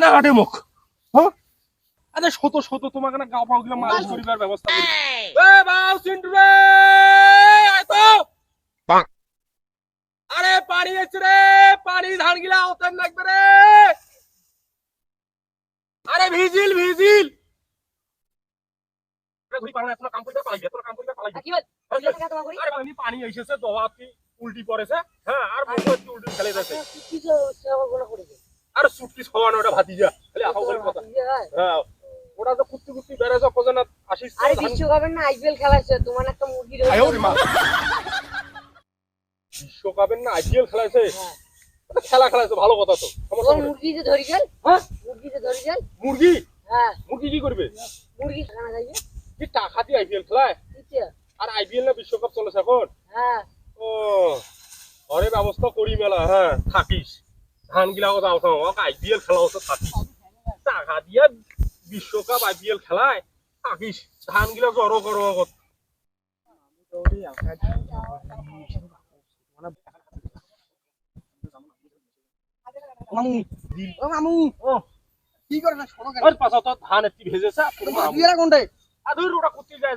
না হাটে মুখ। হ্যাঁ? আরে শত শত তোমাকে না গাও পাও গুলো মালিশ করিবার ব্যবস্থা করি। এ বাউ চিন্টু রে! আয় তো! আরে পানি এসে রে! পানি ধান গিলা ওতেন লাগবে রে! আরে ভিজিল ভিজিল! পানি এসেছে দোয়াতি উল্টি পড়েছে? হ্যাঁ আর উল্টি ফেলে দিয়েছে সুটকি খাওয়ানো ওটা ভাতিজা। খালি আহাও খালি কথা। হ্যাঁ। ওটা তো কুত্তি কুত্তি বেড়ে যাও আসিস আরে বিশ্বকাপের না আইপিএল খেলা তোমার একটা মুরগি আয়ো রে মা। বিশ্বকাপের না আইপিএল হ্যাঁ। এটা খেলা খেলাইছে ভালো কথা তো সমস্যা মুরগি যে ধরি গেল হ্যাঁ মুরগি যে ধরি গেল। মুরগি? হ্যাঁ। মুরগি কি করবে? মুরগি খানা যাইবে কি টাকা দিয়ে আইপিএল খেলায়? আর আইপিএল না বিশ্বকাপ চলেছে এখন? হ্যাঁ। ও ঘরে ব্যবস্থা করি মেলা হ্যাঁ থাকিস। ধান গিলা কথা আইপিএল খেলা হচ্ছে থাকিস টাকা বিশ্বকাপ খেলায় ধান জড়ো করো আগত কি ওর ধান যায়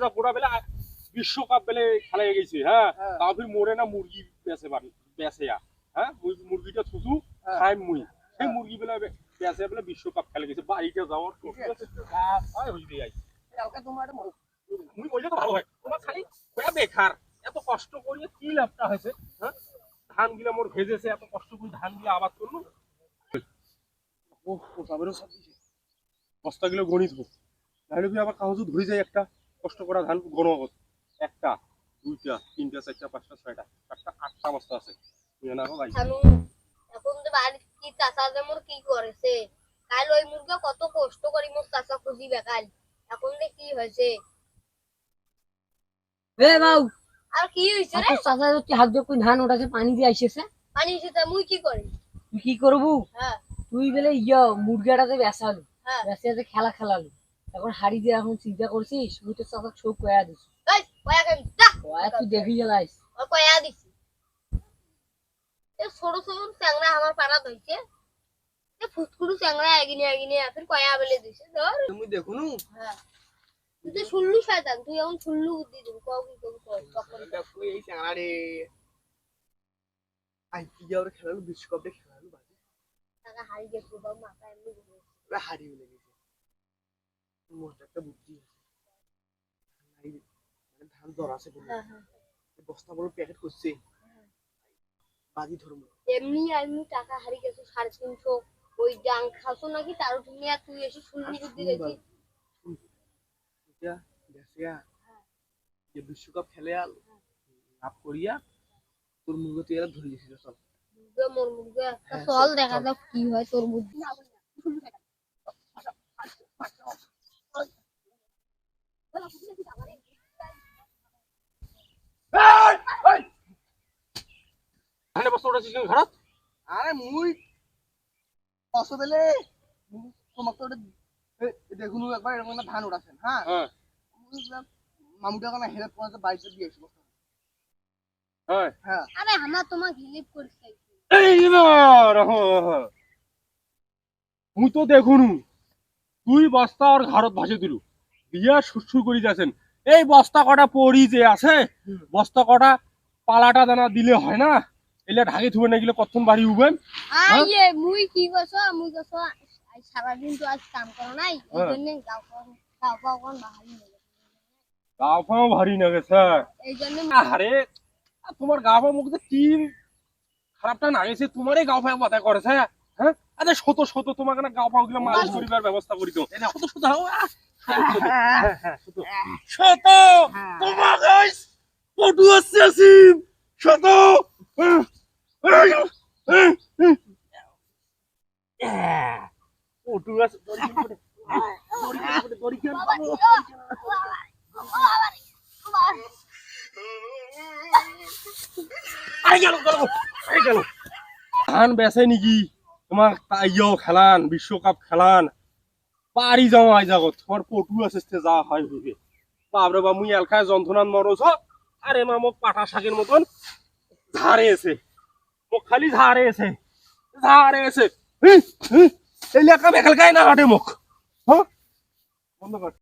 বিশ্বকাপ বেলে খেলা গেছে হ্যাঁ মোরে না মুরগি পারি বেচে আ, হ্যাঁ? মুরগি- মুরগিটা হ্যাঁ। খাই মুই সেই মুরগি বেলা বেচে বেলা বিশ্বকাপ খেলে গেছে বাড়িতে যাওয়ার হয় হইবে আই কালকে তোমার একটা মুই বললে তো ভালো হয়। তোমার খালি বেকার। এত কষ্ট করিয়ে কি লাভটা হয়েছে হ্যাঁ? ধান গিলা মোর ভেজেছে এত কষ্ট করে ধান গিলা আবাদ করল। বস্তা গিলো গণিত হোক নাহলে কি আবার কাগজও ধরে যায় একটা? কষ্ট করা ধান গণগত একটা দুইটা তিনটা চারটা পাঁচটা ছয়টা সাতটা আটটা বস্তা আছে। এখন তো বাড়ি কি চাষা যে মোর কি করেছে কাল ওই মুরগা কত কষ্ট করি মোর চাষা খুঁজি বেকাল এখন যে কি হয়েছে? এ বাউ আর কি হয়েছে রে? চাচা হচ্ছে হাত দিয়ে কই ধান ওটাকে পানি দিয়ে আইসেছে? পানি এসেছে মুই কি করি? তুই কি করবু? হ্যাঁ। তুই বলে ইয়া মুরগিটাতে বেসালু হ্যাঁ। বেসাতে খেলা খেলালু। এখন হাড়ি দিয়ে এখন চিন্তা করছিস তুই তো চাচা চোখ কয়া দিস কয়া কেন? যা! কয়া তুই দেখি জ্বালাইস। কয়া এ ছোট ছোট চ্যাংরা আমার পাড়া ধইছে এ ফুটকুড়ু চ্যাংরা এগিনে এগিনে ফির কয়া বেলে দিছে ধর। তুমি দেখুন? হ্যাঁ। তুই তো শুনলু শয়তান তুই এখন শুনলু বুদ্ধি দিবি কও কি কবি কর তখন দেখো এই চাঙারে আইপিএল খেলালো বিশ্বকাপে খেলালো বাজে। টাকা হারিয়ে গেছে মাথা এমনি ঘুরে হারিয়ে গেছে। মোট একটা বুদ্ধি আছে। মানে ধান জ্বর আছে হ্যাঁ হ্যাঁ। বস্তা বড় প্যাকেট করছে বাজি ধর্ম এমনি এমনি টাকা হারিয়ে গেছে সাড়ে তিনশো ওই ডাং খাসো নাকি তারও তুমি আর তুই এসে শুনলু বুদ্ধি এটা যে বিশ্বকাপ খেলে আর লাভ করিয়া তোর তুই এরা ধরে গেছিস মুরগা মোর হ্যাঁ, চল চল, দেখা যাক কি হয় তোর বুদ্ধি উঠেছিস ঘৰত আরে মুই কষ্ট পেলে তোমাকে ওটা দেখুন একবার এরকম একটা ধান উঠাছেন হ্যাঁ? হ্যাঁ। মামুটা কোনো বাড়িতে হয়? হ্যাঁ। আরে আমার তোমার হিলিপ করছে। মুই তো দেখুনু তুই বস্তা আর ঘরত ভাসে দিলু। দিয়া সুসুর করি যাচ্ছেন। এই বস্তা কটা পড়ি যে আছে বস্তা কটা পালাটা দানা দিলে হয় না? এলে ঢাকি থুবে না গেলে কতক্ষণ বাড়ি উবেন আইয়ে মুই কি করছ মুই করছ আজ সারাদিন তো আজ কাম করো নাই এই হ্যাঁ। গাও গাও গাও কোন বাহারি গাও ফাও ভারী না গেছে এই জন্য আরে তোমার গা ফা মুখ কি খারাপটা না গেছে তোমারই গাও ফাও মাথায় করেছে হ্যাঁ আরে শত শত তোমাকে না গাও ফাও গুলো মালিশ করিবার ব্যবস্থা করি তো শত শত শত, তোমাকে পটু আসছে শত ধান বেচে নেকি? তোমাক তাইও খেলান, বিশ্বকাপ খেলান। পারি যাও আই জাগত তোমার পটু আছে যা হয় বাবরে বা মুই এলখায় যন্ত্রণার মরছ আরে মা, মোক পাটা শাকের মতন ঝাড়ে এসে। খালি ঝাড়ে এসে। ঝাড়ে এসে। এই লেখা মেখাল গায়ে না হাটে মুখ? হ্যাঁ? বন্ধ কর।